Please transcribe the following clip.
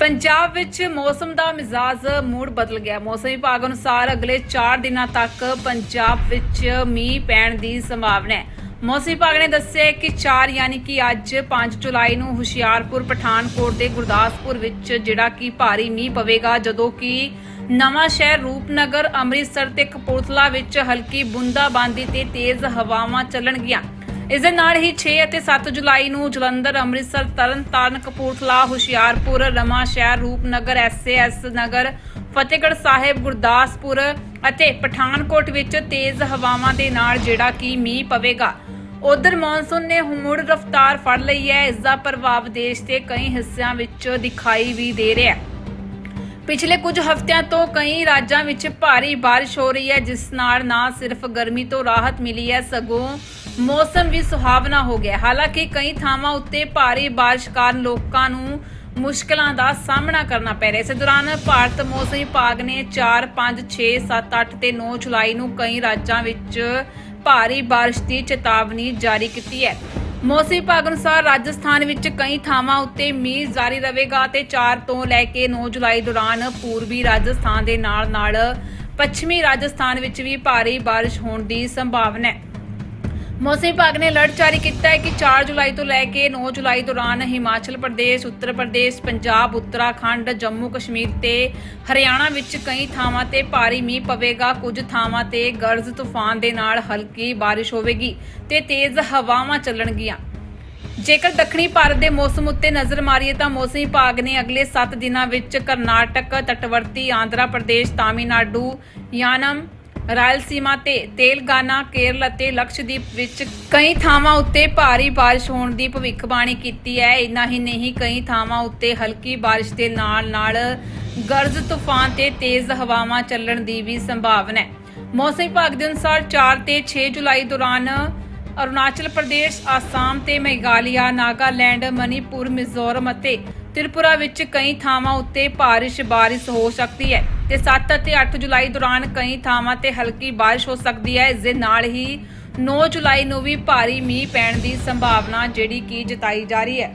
ਪੰਜਾਬ ਵਿੱਚ ਮੌਸਮ ਦਾ ਮਿਜ਼ਾਜ ਮੂਡ ਬਦਲ ਗਿਆ। ਮੌਸਮ ਵਿਭਾਗ ਅਨੁਸਾਰ ਅਗਲੇ 4 ਦਿਨਾਂ ਤੱਕ ਪੰਜਾਬ ਵਿੱਚ ਮੀਂਹ ਪੈਣ ਦੀ ਸੰਭਾਵਨਾ ਹੈ। ਮੌਸਮ ਵਿਭਾਗ ਨੇ ਦੱਸਿਆ ਕਿ 4 ਯਾਨੀ ਕਿ ਅੱਜ 5 ਜੁਲਾਈ ਨੂੰ ਹੁਸ਼ਿਆਰਪੁਰ, ਪਠਾਨਕੋਟ ਤੇ ਗੁਰਦਾਸਪੁਰ ਵਿੱਚ ਜਿਹੜਾ ਕਿ ਭਾਰੀ ਮੀਂਹ ਪਵੇਗਾ, ਜਦੋਂ ਕਿ ਨਵਾਂ ਸ਼ਹਿਰ ਰੂਪਨਗਰ, ਅੰਮ੍ਰਿਤਸਰ ਤੇ ਕਪੂਰਥਲਾ ਵਿੱਚ ਹਲਕੀ ਬੂੰਦਾਬਾਂਦੀ ਤੇ ਤੇਜ਼ ਹਵਾਵਾਂ ਚੱਲਣਗੀਆਂ। ਇਸ ਦੇ ਨਾਲ ਹੀ 6 ਅਤੇ 7 ਜੁਲਾਈ ਨੂੰ ਜਲੰਧਰ, ਅੰਮ੍ਰਿਤਸਰ, ਤਰਨਤਾਰਨ, ਕਪੂਰਥਲਾ, ਹੁਸ਼ਿਆਰਪੁਰ ਰਮਾ ਸ਼ਹਿਰ ਰੂਪਨਗਰ ਐਸਏਐਸ ਨਗਰ, ਫਤਿਹਗੜ੍ਹ ਸਾਹਿਬ, ਗੁਰਦਾਸਪੁਰ ਅਤੇ ਪਠਾਨਕੋਟ ਵਿੱਚ ਤੇਜ਼ ਹਵਾਵਾਂ ਦੇ ਨਾਲ ਜਿਹੜਾ ਕਿ ਮੀਂਹ ਪਵੇਗਾ। ਉਧਰ ਮੌਨਸੂਨ ਨੇ ਮੁੜ ਰਫ਼ਤਾਰ ਫੜ ਲਈ ਹੈ। ਇਸ ਦਾ ਪ੍ਰਭਾਵ ਦੇਸ਼ ਦੇ ਕਈ ਹਿੱਸਿਆਂ ਵਿੱਚ ਦਿਖਾਈ ਵੀ ਦੇ ਰਿਹਾ ਹੈ। ਪਿਛਲੇ ਕੁਝ ਹਫ਼ਤਿਆਂ ਤੋਂ ਕਈ ਰਾਜਾਂ ਵਿੱਚ ਭਾਰੀ ਬਾਰਿਸ਼ ਹੋ ਰਹੀ ਹੈ, ਜਿਸ ਨਾਲ ਨਾ ਸਿਰਫ ਗਰਮੀ ਤੋਂ ਰਾਹਤ ਮਿਲੀ ਹੈ, ਸਗੋਂ ਮੌਸਮ ਵੀ ਸੁਹਾਵਣਾ ਹੋ ਗਿਆ ਹਾਲਾਂਕਿ ਕਈ ਥਾਵਾਂ ਉੱਤੇ ਭਾਰੀ ਬਾਰਿਸ਼ ਕਾਰਨ ਲੋਕਾਂ ਨੂੰ ਮੁਸ਼ਕਲਾਂ ਦਾ ਸਾਹਮਣਾ ਕਰਨਾ ਪੈ ਰਿਹਾ ਇਸ ਦੌਰਾਨ ਭਾਰਤ ਮੌਸਮ ਵਿਭਾਗ ਨੇ 4 5 6 7 8 ਤੇ 9 ਜੁਲਾਈ ਨੂੰ ਕਈ ਰਾਜਾਂ ਵਿੱਚ ਭਾਰੀ ਬਾਰਿਸ਼ ਦੀ ਚੇਤਾਵਨੀ ਜਾਰੀ ਕੀਤੀ ਹੈ। ਮੌਸਮ ਵਿਭਾਗ ਅਨੁਸਾਰ ਰਾਜਸਥਾਨ ਵਿੱਚ ਕਈ ਥਾਵਾਂ ਉੱਤੇ ਮੀਂਹ ਜਾਰੀ ਰਹੇਗਾ ਤੇ 4 ਤੋਂ ਲੈ ਕੇ 9 ਜੁਲਾਈ ਦੌਰਾਨ ਪੂਰਬੀ ਰਾਜਸਥਾਨ ਦੇ ਨਾਲ-ਨਾਲ ਪੱਛਮੀ ਰਾਜਸਥਾਨ ਵਿੱਚ ਵੀ ਭਾਰੀ ਬਾਰਿਸ਼ ਹੋਣ ਦੀ ਸੰਭਾਵਨਾ ਹੈ। ਮੌਸਮ ਵਿਭਾਗ ਨੇ ਅਲਰਟ ਜਾਰੀ ਕੀਤਾ ਹੈ ਕਿ 4 ਜੁਲਾਈ ਤੋਂ ਲੈ ਕੇ 9 ਜੁਲਾਈ ਦੌਰਾਨ ਹਿਮਾਚਲ ਪ੍ਰਦੇਸ਼, ਉੱਤਰ ਪ੍ਰਦੇਸ਼, ਪੰਜਾਬ, ਉੱਤਰਾਖੰਡ, ਜੰਮੂ ਕਸ਼ਮੀਰ ਤੇ ਹਰਿਆਣਾ ਵਿੱਚ ਕਈ ਥਾਵਾਂ ਤੇ ਭਾਰੀ ਮੀਂਹ ਪਵੇਗਾ। ਕੁਝ ਥਾਵਾਂ ਤੇ ਗਰਜ ਤੂਫਾਨ ਦੇ ਨਾਲ ਹਲਕੀ ਬਾਰਿਸ਼ ਹੋਵੇਗੀ ਤੇ ਤੇਜ਼ ਹਵਾਵਾਂ ਚੱਲਣਗੀਆਂ। ਜੇਕਰ ਦੱਖਣੀ ਭਾਰਤ ਦੇ ਮੌਸਮ ਉੱਤੇ ਨਜ਼ਰ ਮਾਰੀਏ ਤਾਂ ਮੌਸਮ ਵਿਭਾਗ ਨੇ ਅਗਲੇ 7 ਦਿਨਾਂ ਵਿੱਚ ਕਰਨਾਟਕ, ਤਟਵਰਤੀ ਆਂਧਰਾ ਪ੍ਰਦੇਸ਼, ਤਾਮਿਲਨਾਡੂ, ਯਾਨਮ ਰਾਇਲਸੀਮਾ ਤੇ ਤੇਲਗਾਨਾ, ਕੇਰਲ ਅਤੇ ਲਕਸ਼ਦੀਪ ਵਿੱਚ ਕਈ ਥਾਵਾਂ ਉੱਤੇ ਭਾਰੀ ਬਾਰਿਸ਼ ਹੋਣ ਦੀ ਭਵਿੱਖਬਾਣੀ ਕੀਤੀ ਹੈ। ਇੰਨਾ ਹੀ ਨਹੀਂ ਕਈ ਥਾਵਾਂ ਉੱਤੇ ਹਲਕੀ ਬਾਰਿਸ਼ ਦੇ ਨਾਲ-ਨਾਲ ਗਰਜ ਤੂਫਾਨ ਤੇ ਤੇਜ਼ ਹਵਾਵਾਂ ਚੱਲਣ ਦੀ ਵੀ ਸੰਭਾਵਨਾ ਹੈ। ਮੌਸਮ ਵਿਭਾਗ ਦੇ ਅਨੁਸਾਰ 4 ਤੇ 6 ਜੁਲਾਈ ਦੌਰਾਨ ਅਰੁਣਾਚਲ ਪ੍ਰਦੇਸ਼, ਆਸਾਮ ਤੇ ਮੇਘਾਲਿਆ, ਨਾਗਾਲੈਂਡ, ਮਨੀਪੁਰ ਮਿਜ਼ੋਰਮ ਅਤੇ ਤ੍ਰਿਪੁਰਾ ਵਿੱਚ ਕਈ ਥਾਵਾਂ ਉੱਤੇ ਬਾਰਿਸ਼ ਬਾਰਿਸ਼ ਹੋ ਸਕਦੀ ਹੈ ਤੇ 7 ਅਤੇ 8 ਜੁਲਾਈ ਦੌਰਾਨ ਕਈ ਥਾਵਾਂ ਤੇ ਹਲਕੀ ਬਾਰਿਸ਼ ਹੋ ਸਕਦੀ ਹੈ। ਇਸ ਦੇ ਨਾਲ ਹੀ 9 ਜੁਲਾਈ ਨੂੰ ਵੀ ਭਾਰੀ ਮੀਂਹ ਪੈਣ ਦੀ ਸੰਭਾਵਨਾ ਜਿਹੜੀ ਕਿ ਜਤਾਈ ਜਾ ਰਹੀ ਹੈ।